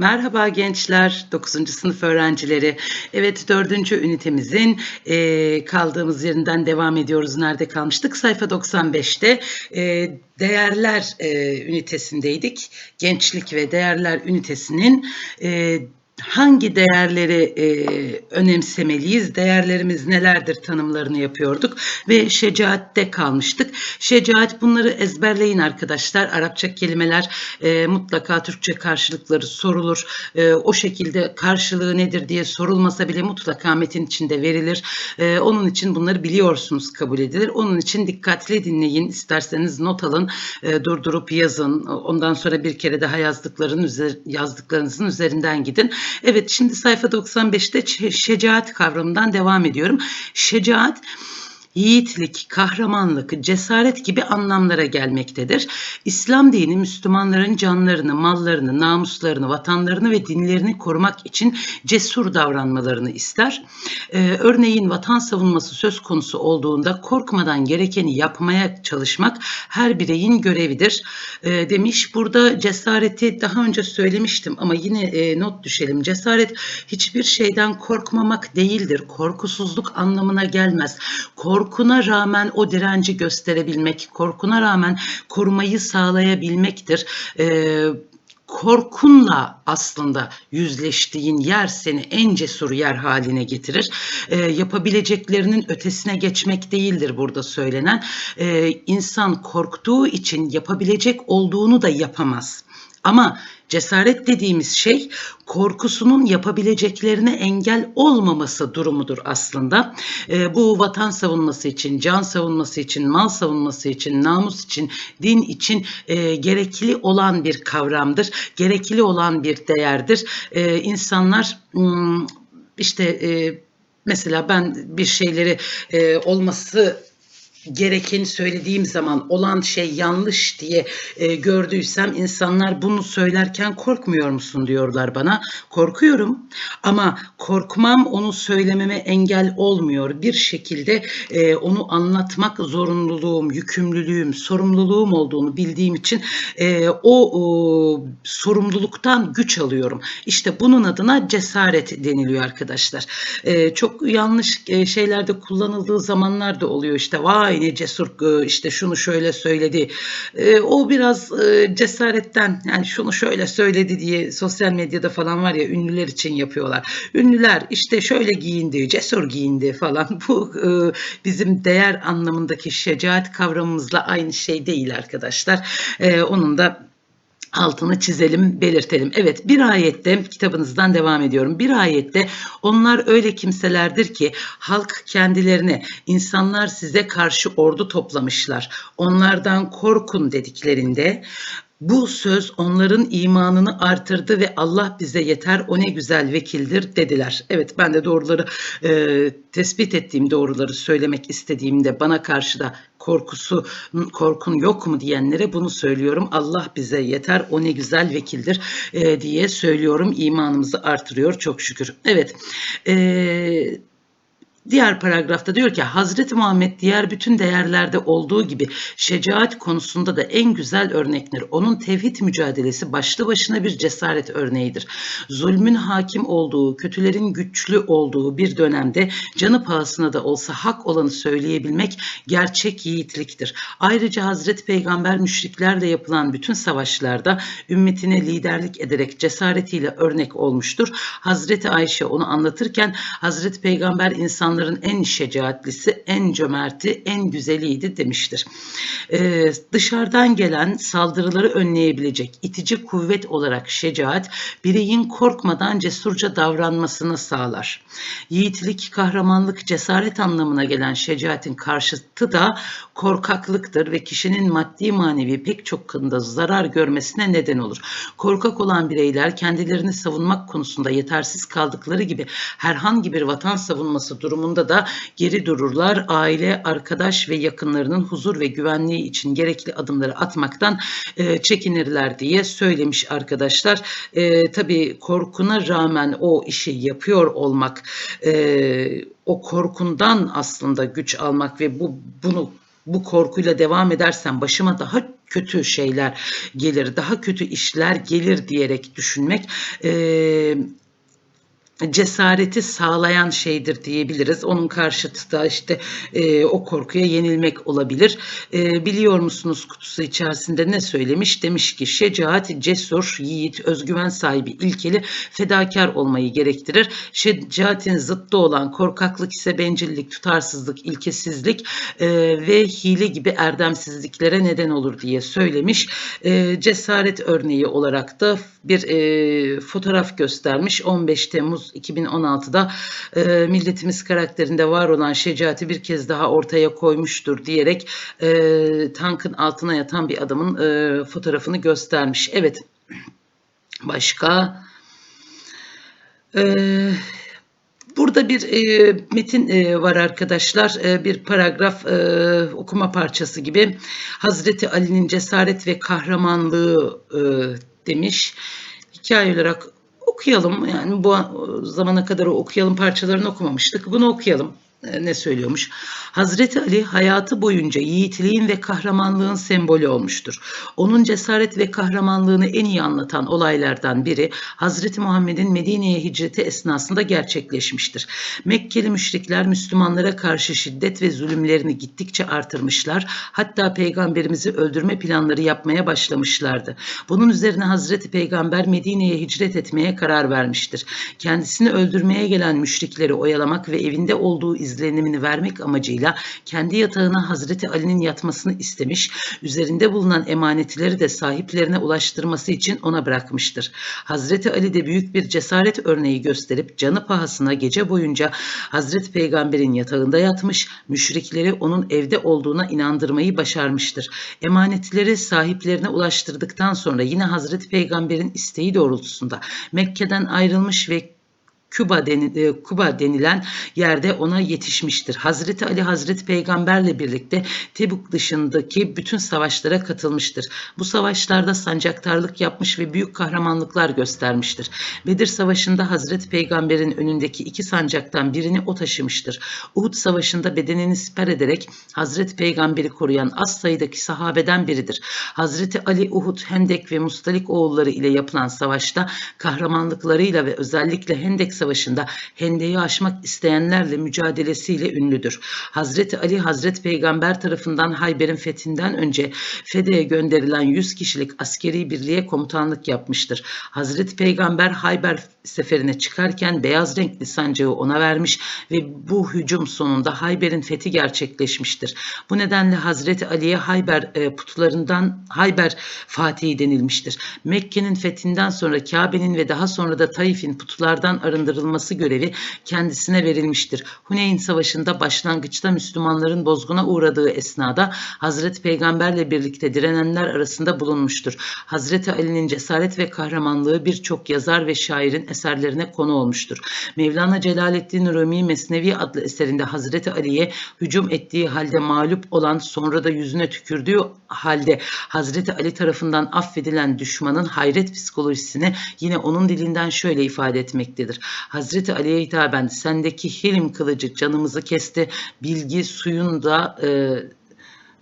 Merhaba gençler, 9. sınıf öğrencileri. Evet 4. ünitemizin e, kaldığımız yerinden devam ediyoruz. Nerede kalmıştık? Sayfa 95'te e, değerler e, ünitesindeydik. Gençlik ve değerler ünitesinin e, hangi değerleri e, önemsemeliyiz, değerlerimiz nelerdir tanımlarını yapıyorduk ve şecaatte kalmıştık. Şecaat bunları ezberleyin arkadaşlar. Arapça kelimeler e, mutlaka Türkçe karşılıkları sorulur. E, o şekilde karşılığı nedir diye sorulmasa bile mutlaka metin içinde verilir. E, onun için bunları biliyorsunuz kabul edilir. Onun için dikkatli dinleyin. İsterseniz not alın, e, durdurup yazın. Ondan sonra bir kere daha yazdıkların yazdıklarınızın üzerinden gidin. Evet şimdi sayfa 95'te şecaat kavramından devam ediyorum. Şecaat yiğitlik, kahramanlık, cesaret gibi anlamlara gelmektedir. İslam dini Müslümanların canlarını, mallarını, namuslarını, vatanlarını ve dinlerini korumak için cesur davranmalarını ister. Ee, örneğin vatan savunması söz konusu olduğunda korkmadan gerekeni yapmaya çalışmak her bireyin görevidir e, demiş. Burada cesareti daha önce söylemiştim ama yine e, not düşelim. Cesaret hiçbir şeyden korkmamak değildir. Korkusuzluk anlamına gelmez. Kork korkuna rağmen o direnci gösterebilmek, korkuna rağmen korumayı sağlayabilmektir. Ee, korkunla aslında yüzleştiğin yer seni en cesur yer haline getirir. E, yapabileceklerinin ötesine geçmek değildir burada söylenen. E, insan korktuğu için yapabilecek olduğunu da yapamaz. Ama cesaret dediğimiz şey korkusunun yapabileceklerine engel olmaması durumudur aslında. E, bu vatan savunması için, can savunması için, mal savunması için, namus için, din için e, gerekli olan bir kavramdır. Gerekli olan bir değerdir. E, insanlar hmm, işte e, mesela ben bir şeyleri e, olması gerekeni söylediğim zaman olan şey yanlış diye e, gördüysem insanlar bunu söylerken korkmuyor musun diyorlar bana. Korkuyorum ama korkmam onu söylememe engel olmuyor. Bir şekilde e, onu anlatmak zorunluluğum, yükümlülüğüm, sorumluluğum olduğunu bildiğim için e, o, o sorumluluktan güç alıyorum. İşte bunun adına cesaret deniliyor arkadaşlar. E, çok yanlış e, şeylerde kullanıldığı zamanlar da oluyor. İşte vay vay ne cesur e, işte şunu şöyle söyledi. E, o biraz e, cesaretten yani şunu şöyle söyledi diye sosyal medyada falan var ya ünlüler için yapıyorlar. Ünlüler işte şöyle giyindi, cesur giyindi falan. Bu bizim değer anlamındaki şecaat kavramımızla aynı şey değil arkadaşlar. Onun da altını çizelim, belirtelim. Evet bir ayette kitabınızdan devam ediyorum. Bir ayette onlar öyle kimselerdir ki halk kendilerine insanlar size karşı ordu toplamışlar. Onlardan korkun dediklerinde bu söz onların imanını artırdı ve Allah bize yeter o ne güzel vekildir dediler. Evet ben de doğruları e, tespit ettiğim doğruları söylemek istediğimde bana karşı da korkusu korkun yok mu diyenlere bunu söylüyorum. Allah bize yeter o ne güzel vekildir e, diye söylüyorum. İmanımızı artırıyor çok şükür. Evet. Eee Diğer paragrafta diyor ki Hazreti Muhammed diğer bütün değerlerde olduğu gibi şecaat konusunda da en güzel örnektir. Onun tevhid mücadelesi başlı başına bir cesaret örneğidir. Zulmün hakim olduğu, kötülerin güçlü olduğu bir dönemde canı pahasına da olsa hak olanı söyleyebilmek gerçek yiğitliktir. Ayrıca Hazreti Peygamber müşriklerle yapılan bütün savaşlarda ümmetine liderlik ederek cesaretiyle örnek olmuştur. Hazreti Ayşe onu anlatırken Hazreti Peygamber insanları insanların en şecaatlisi, en cömerti, en güzeliydi demiştir. Ee, dışarıdan gelen saldırıları önleyebilecek itici kuvvet olarak şecaat, bireyin korkmadan cesurca davranmasını sağlar. Yiğitlik, kahramanlık, cesaret anlamına gelen şecaatin karşıtı da korkaklıktır ve kişinin maddi manevi pek çok konuda zarar görmesine neden olur. Korkak olan bireyler kendilerini savunmak konusunda yetersiz kaldıkları gibi herhangi bir vatan savunması durumu durumunda da geri dururlar. Aile, arkadaş ve yakınlarının huzur ve güvenliği için gerekli adımları atmaktan e, çekinirler diye söylemiş arkadaşlar. E, tabii korkuna rağmen o işi yapıyor olmak, e, o korkundan aslında güç almak ve bu bunu bu korkuyla devam edersen başıma daha kötü şeyler gelir, daha kötü işler gelir diyerek düşünmek e, cesareti sağlayan şeydir diyebiliriz. Onun karşıtı da işte e, o korkuya yenilmek olabilir. E, biliyor musunuz kutusu içerisinde ne söylemiş? Demiş ki şecaat cesur, yiğit, özgüven sahibi, ilkeli, fedakar olmayı gerektirir. Şecaatin zıttı olan korkaklık ise bencillik, tutarsızlık, ilkesizlik e, ve hile gibi erdemsizliklere neden olur diye söylemiş. E, cesaret örneği olarak da bir e, fotoğraf göstermiş. 15 Temmuz 2016'da e, milletimiz karakterinde var olan şecaati bir kez daha ortaya koymuştur diyerek e, tankın altına yatan bir adamın e, fotoğrafını göstermiş. Evet. Başka? Eee Burada bir e, metin e, var arkadaşlar. E, bir paragraf e, okuma parçası gibi. Hazreti Ali'nin cesaret ve kahramanlığı e, demiş. Hikaye olarak okuyalım. Yani bu zamana kadar okuyalım parçalarını okumamıştık. Bunu okuyalım. E, ne söylüyormuş? Hazreti Ali hayatı boyunca yiğitliğin ve kahramanlığın sembolü olmuştur. Onun cesaret ve kahramanlığını en iyi anlatan olaylardan biri Hazreti Muhammed'in Medine'ye hicreti esnasında gerçekleşmiştir. Mekkeli müşrikler Müslümanlara karşı şiddet ve zulümlerini gittikçe artırmışlar. Hatta peygamberimizi öldürme planları yapmaya başlamışlardı. Bunun üzerine Hazreti Peygamber Medine'ye hicret etmeye karar vermiştir. Kendisini öldürmeye gelen müşrikleri oyalamak ve evinde olduğu izlenimini vermek amacıyla kendi yatağına Hazreti Ali'nin yatmasını istemiş, üzerinde bulunan emanetleri de sahiplerine ulaştırması için ona bırakmıştır. Hazreti Ali de büyük bir cesaret örneği gösterip canı pahasına gece boyunca Hazreti Peygamber'in yatağında yatmış, müşrikleri onun evde olduğuna inandırmayı başarmıştır. Emanetleri sahiplerine ulaştırdıktan sonra yine Hazreti Peygamber'in isteği doğrultusunda Mekke'den ayrılmış ve Küba, deni, e, Kuba denilen yerde ona yetişmiştir. Hazreti Ali Hazreti Peygamberle birlikte Tebuk dışındaki bütün savaşlara katılmıştır. Bu savaşlarda sancaktarlık yapmış ve büyük kahramanlıklar göstermiştir. Bedir Savaşı'nda Hazreti Peygamber'in önündeki iki sancaktan birini o taşımıştır. Uhud Savaşı'nda bedenini siper ederek Hazreti Peygamber'i koruyan az sayıdaki sahabeden biridir. Hazreti Ali Uhud, Hendek ve Mustalik oğulları ile yapılan savaşta kahramanlıklarıyla ve özellikle Hendek Savaşı'nda hendeyi aşmak isteyenlerle mücadelesiyle ünlüdür. Hazreti Ali Hazreti Peygamber tarafından Hayber'in fethinden önce Fede'ye gönderilen 100 kişilik askeri birliğe komutanlık yapmıştır. Hazreti Peygamber Hayber seferine çıkarken beyaz renkli sancağı ona vermiş ve bu hücum sonunda Hayber'in fethi gerçekleşmiştir. Bu nedenle Hazreti Ali'ye Hayber e, putlarından Hayber Fatihi denilmiştir. Mekke'nin fethinden sonra Kabe'nin ve daha sonra da Taif'in putlardan arındırılması görevi kendisine verilmiştir. Huneyn Savaşı'nda başlangıçta Müslümanların bozguna uğradığı esnada Hazreti Peygamberle birlikte direnenler arasında bulunmuştur. Hazreti Ali'nin cesaret ve kahramanlığı birçok yazar ve şairin eserlerine konu olmuştur. Mevlana Celaleddin Rumi Mesnevi adlı eserinde Hazreti Ali'ye hücum ettiği halde mağlup olan sonra da yüzüne tükürdüğü halde Hazreti Ali tarafından affedilen düşmanın hayret psikolojisini yine onun dilinden şöyle ifade etmektedir. Hazreti Ali'ye hitaben sendeki hilim kılıcı canımızı kesti, bilgi suyun da e,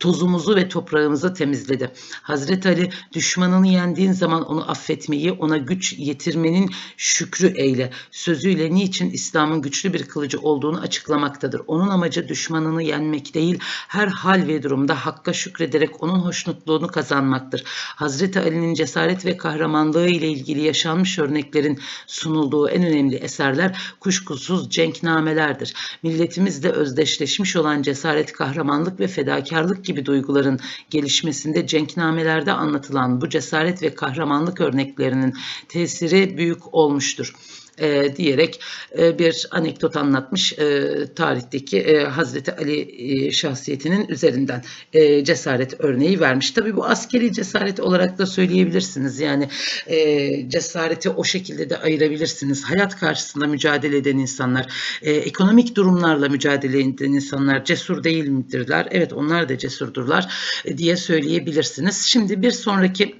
tozumuzu ve toprağımızı temizledi. Hazreti Ali düşmanını yendiğin zaman onu affetmeyi, ona güç yetirmenin şükrü eyle. Sözüyle niçin İslam'ın güçlü bir kılıcı olduğunu açıklamaktadır. Onun amacı düşmanını yenmek değil, her hal ve durumda hakka şükrederek onun hoşnutluğunu kazanmaktır. Hazreti Ali'nin cesaret ve kahramanlığı ile ilgili yaşanmış örneklerin sunulduğu en önemli eserler kuşkusuz cenknamelerdir. Milletimizle özdeşleşmiş olan cesaret, kahramanlık ve fedakarlık gibi duyguların gelişmesinde cenknamelerde anlatılan bu cesaret ve kahramanlık örneklerinin tesiri büyük olmuştur e, diyerek e, bir anekdot anlatmış e, tarihteki e, Hazreti Ali e, şahsiyetinin üzerinden e, cesaret örneği vermiş. Tabii bu askeri cesaret olarak da söyleyebilirsiniz. Yani e, cesareti o şekilde de ayırabilirsiniz. Hayat karşısında mücadele eden insanlar, e, ekonomik durumlarla mücadele eden insanlar cesur değil midirler? Evet onlar da cesurdurlar e, diye söyleyebilirsiniz. Şimdi bir sonraki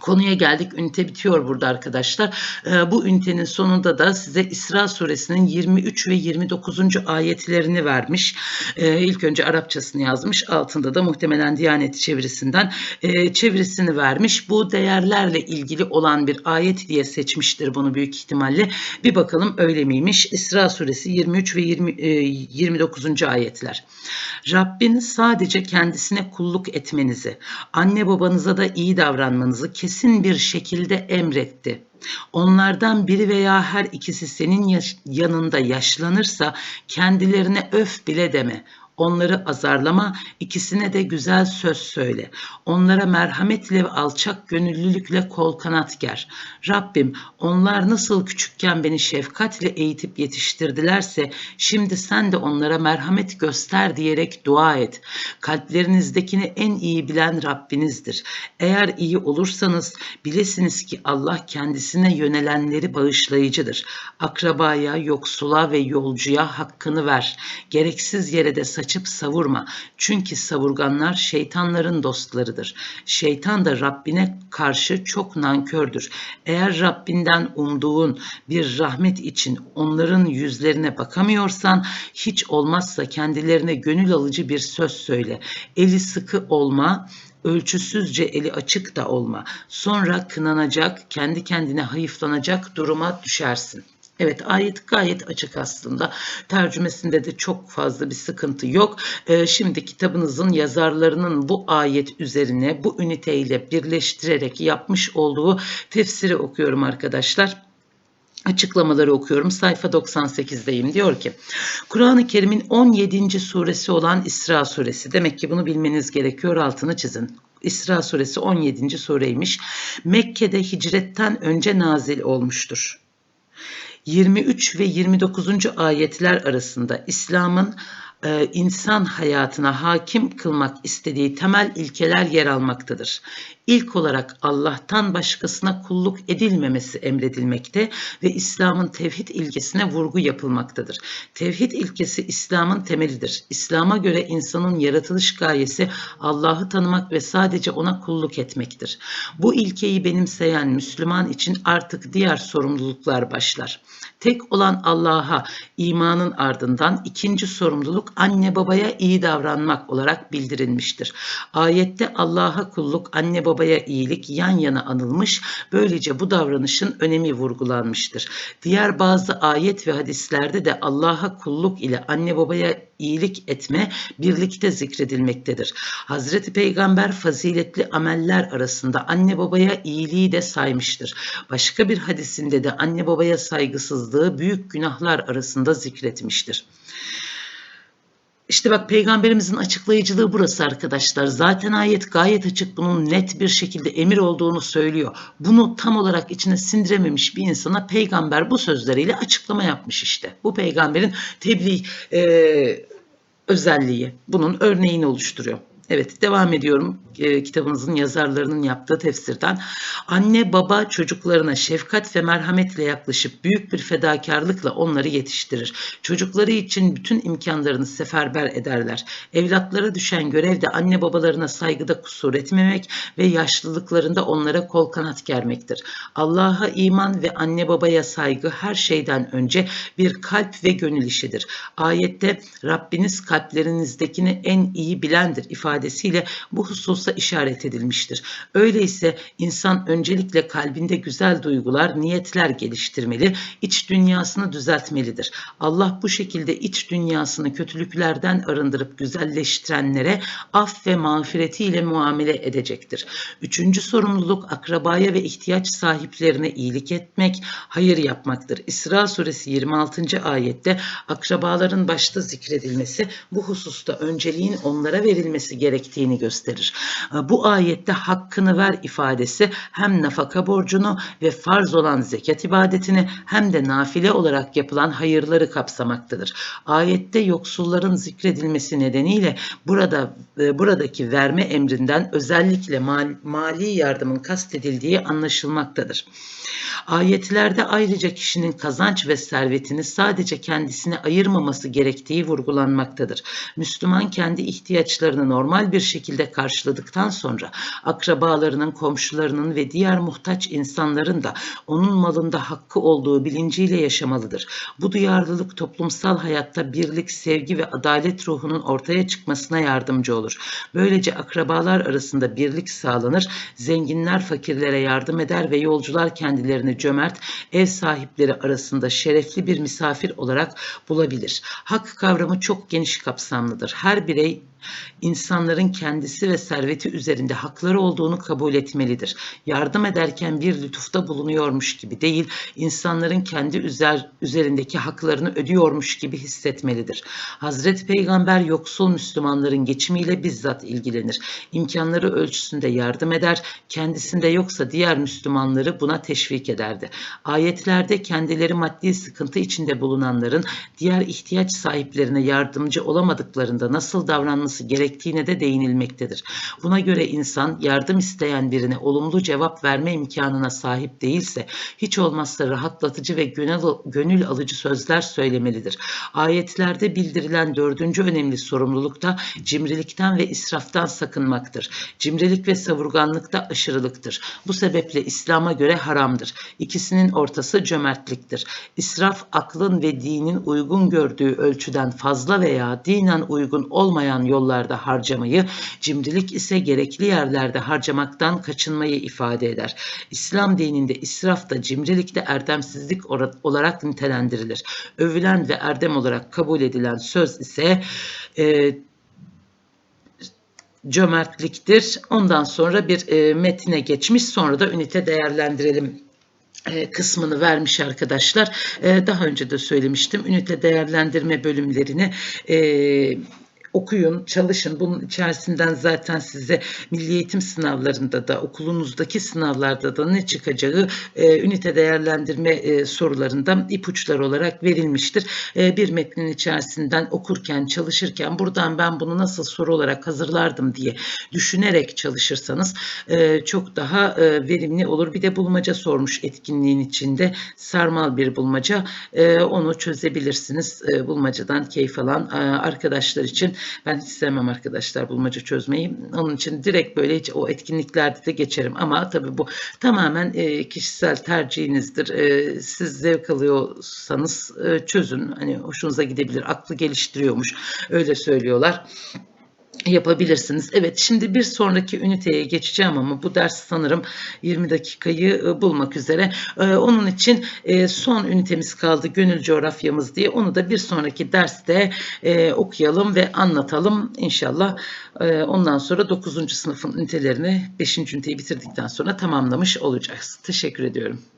Konuya geldik. Ünite bitiyor burada arkadaşlar. Ee, bu ünitenin sonunda da size İsra suresinin 23 ve 29. ayetlerini vermiş. Ee, ilk önce Arapçasını yazmış. Altında da muhtemelen Diyanet çevirisinden e, çevirisini vermiş. Bu değerlerle ilgili olan bir ayet diye seçmiştir bunu büyük ihtimalle. Bir bakalım öyle miymiş? İsra suresi 23 ve 20, e, 29. ayetler. Rabbiniz sadece kendisine kulluk etmenizi, anne babanıza da iyi davranmanızı kesin bir şekilde emretti. Onlardan biri veya her ikisi senin yanında yaşlanırsa kendilerine öf bile deme. Onları azarlama, ikisine de güzel söz söyle. Onlara merhametle ve alçak gönüllülükle kol kanat ger. Rabbim onlar nasıl küçükken beni şefkatle eğitip yetiştirdilerse şimdi sen de onlara merhamet göster diyerek dua et. Kalplerinizdekini en iyi bilen Rabbinizdir. Eğer iyi olursanız bilesiniz ki Allah kendisine yönelenleri bağışlayıcıdır. Akrabaya, yoksula ve yolcuya hakkını ver. Gereksiz yere de saçıp savurma. Çünkü savurganlar şeytanların dostlarıdır. Şeytan da Rabbine karşı çok nankördür. Eğer Rabbinden umduğun bir rahmet için onların yüzlerine bakamıyorsan hiç olmazsa kendilerine gönül alıcı bir söz söyle. Eli sıkı olma, ölçüsüzce eli açık da olma. Sonra kınanacak, kendi kendine hayıflanacak duruma düşersin. Evet ayet gayet açık aslında. Tercümesinde de çok fazla bir sıkıntı yok. Ee, şimdi kitabınızın yazarlarının bu ayet üzerine bu üniteyle birleştirerek yapmış olduğu tefsiri okuyorum arkadaşlar açıklamaları okuyorum. Sayfa 98'deyim. Diyor ki Kur'an-ı Kerim'in 17. suresi olan İsra suresi. Demek ki bunu bilmeniz gerekiyor. Altını çizin. İsra suresi 17. sureymiş. Mekke'de hicretten önce nazil olmuştur. 23 ve 29. ayetler arasında İslam'ın insan hayatına hakim kılmak istediği temel ilkeler yer almaktadır. İlk olarak Allah'tan başkasına kulluk edilmemesi emredilmekte ve İslam'ın tevhid ilkesine vurgu yapılmaktadır. Tevhid ilkesi İslam'ın temelidir. İslam'a göre insanın yaratılış gayesi Allah'ı tanımak ve sadece ona kulluk etmektir. Bu ilkeyi benimseyen Müslüman için artık diğer sorumluluklar başlar. Tek olan Allah'a imanın ardından ikinci sorumluluk anne babaya iyi davranmak olarak bildirilmiştir. Ayette Allah'a kulluk, anne babaya iyilik yan yana anılmış, böylece bu davranışın önemi vurgulanmıştır. Diğer bazı ayet ve hadislerde de Allah'a kulluk ile anne babaya iyilik etme birlikte zikredilmektedir. Hazreti Peygamber faziletli ameller arasında anne babaya iyiliği de saymıştır. Başka bir hadisinde de anne babaya saygısızlığı büyük günahlar arasında zikretmiştir. İşte bak peygamberimizin açıklayıcılığı burası arkadaşlar. Zaten ayet gayet açık bunun net bir şekilde emir olduğunu söylüyor. Bunu tam olarak içine sindirememiş bir insana peygamber bu sözleriyle açıklama yapmış işte. Bu peygamberin tebliğ e, özelliği bunun örneğini oluşturuyor. Evet devam ediyorum e, kitabınızın yazarlarının yaptığı tefsirden. Anne baba çocuklarına şefkat ve merhametle yaklaşıp büyük bir fedakarlıkla onları yetiştirir. Çocukları için bütün imkanlarını seferber ederler. Evlatlara düşen görev de anne babalarına saygıda kusur etmemek ve yaşlılıklarında onlara kol kanat germektir. Allah'a iman ve anne babaya saygı her şeyden önce bir kalp ve gönül işidir. Ayette Rabbiniz kalplerinizdekini en iyi bilendir ifadesiyle bu hususa işaret edilmiştir. Öyleyse insan öncelikle kalbinde güzel duygular, niyetler geliştirmeli, iç dünyasını düzeltmelidir. Allah bu şekilde iç dünyasını kötülüklerden arındırıp güzelleştirenlere af ve mağfiretiyle muamele edecektir. Üçüncü sorumluluk akrabaya ve ihtiyaç sahiplerine iyilik etmek, hayır yapmaktır. İsra suresi 26. ayette akrabaların başta zikredilmesi bu hususta önceliğin onlara verilmesi gerektiğini gösterir. Bu ayette hakkını ver ifadesi hem nafaka borcunu ve farz olan zekat ibadetini hem de nafile olarak yapılan hayırları kapsamaktadır. Ayette yoksulların zikredilmesi nedeniyle burada e, buradaki verme emrinden özellikle mal, mali yardımın kastedildiği anlaşılmaktadır. Ayetlerde ayrıca kişinin kazanç ve servetini sadece kendisine ayırmaması gerektiği vurgulanmaktadır. Müslüman kendi ihtiyaçlarını normal bir şekilde karşıladıktan sonra akrabalarının, komşularının ve diğer muhtaç insanların da onun malında hakkı olduğu bilinciyle yaşamalıdır. Bu duyarlılık toplumsal hayatta birlik, sevgi ve adalet ruhunun ortaya çıkmasına yardımcı olur. Böylece akrabalar arasında birlik sağlanır, zenginler fakirlere yardım eder ve yolcular kendilerini cömert, ev sahipleri arasında şerefli bir misafir olarak bulabilir. Hak kavramı çok geniş kapsamlıdır. Her birey insanların kendisi ve serveti üzerinde hakları olduğunu kabul etmelidir. Yardım ederken bir lütufta bulunuyormuş gibi değil, insanların kendi üzer, üzerindeki haklarını ödüyormuş gibi hissetmelidir. Hazreti Peygamber yoksul Müslümanların geçimiyle bizzat ilgilenir. İmkanları ölçüsünde yardım eder, kendisinde yoksa diğer Müslümanları buna teşvik ederdi. Ayetlerde kendileri maddi sıkıntı içinde bulunanların diğer ihtiyaç sahiplerine yardımcı olamadıklarında nasıl davranması gerektiğine de değinilmektedir. Buna göre insan yardım isteyen birine olumlu cevap verme imkanına sahip değilse hiç olmazsa rahatlatıcı ve gönül, alıcı sözler söylemelidir. Ayetlerde bildirilen dördüncü önemli sorumluluk da cimrilikten ve israftan sakınmaktır. Cimrilik ve savurganlık da aşırılıktır. Bu sebeple İslam'a göre haramdır. İkisinin ortası cömertliktir. İsraf aklın ve dinin uygun gördüğü ölçüden fazla veya dinen uygun olmayan yollarda harcamayı, cimrilik ise gerekli yerlerde harcamaktan kaçınmayı ifade eder. İslam dininde israf da cimrilik de erdemsizlik olarak nitelendirilir. Övülen ve erdem olarak kabul edilen söz ise e, cömertliktir. Ondan sonra bir e, metine geçmiş sonra da ünite değerlendirelim e, kısmını vermiş arkadaşlar. E, daha önce de söylemiştim. Ünite değerlendirme bölümlerini e, okuyun, çalışın. Bunun içerisinden zaten size milli eğitim sınavlarında da okulunuzdaki sınavlarda da ne çıkacağı e, ünite değerlendirme e, sorularında ipuçlar olarak verilmiştir. E, bir metnin içerisinden okurken, çalışırken buradan ben bunu nasıl soru olarak hazırlardım diye düşünerek çalışırsanız e, çok daha e, verimli olur. Bir de bulmaca sormuş etkinliğin içinde sarmal bir bulmaca. E, onu çözebilirsiniz. E, bulmacadan keyif alan e, arkadaşlar için ben hiç sevmem arkadaşlar bulmaca çözmeyi. Onun için direkt böyle hiç o etkinliklerde de geçerim. Ama tabii bu tamamen e, kişisel tercihinizdir. E, siz zevk alıyorsanız e, çözün. Hani hoşunuza gidebilir. Aklı geliştiriyormuş. Öyle söylüyorlar yapabilirsiniz. Evet şimdi bir sonraki üniteye geçeceğim ama bu ders sanırım 20 dakikayı e, bulmak üzere. E, onun için e, son ünitemiz kaldı gönül coğrafyamız diye. Onu da bir sonraki derste okuyalım ve anlatalım inşallah. Ondan sonra 9. sınıfın ünitelerini 5. üniteyi bitirdikten sonra tamamlamış olacağız. Teşekkür ediyorum.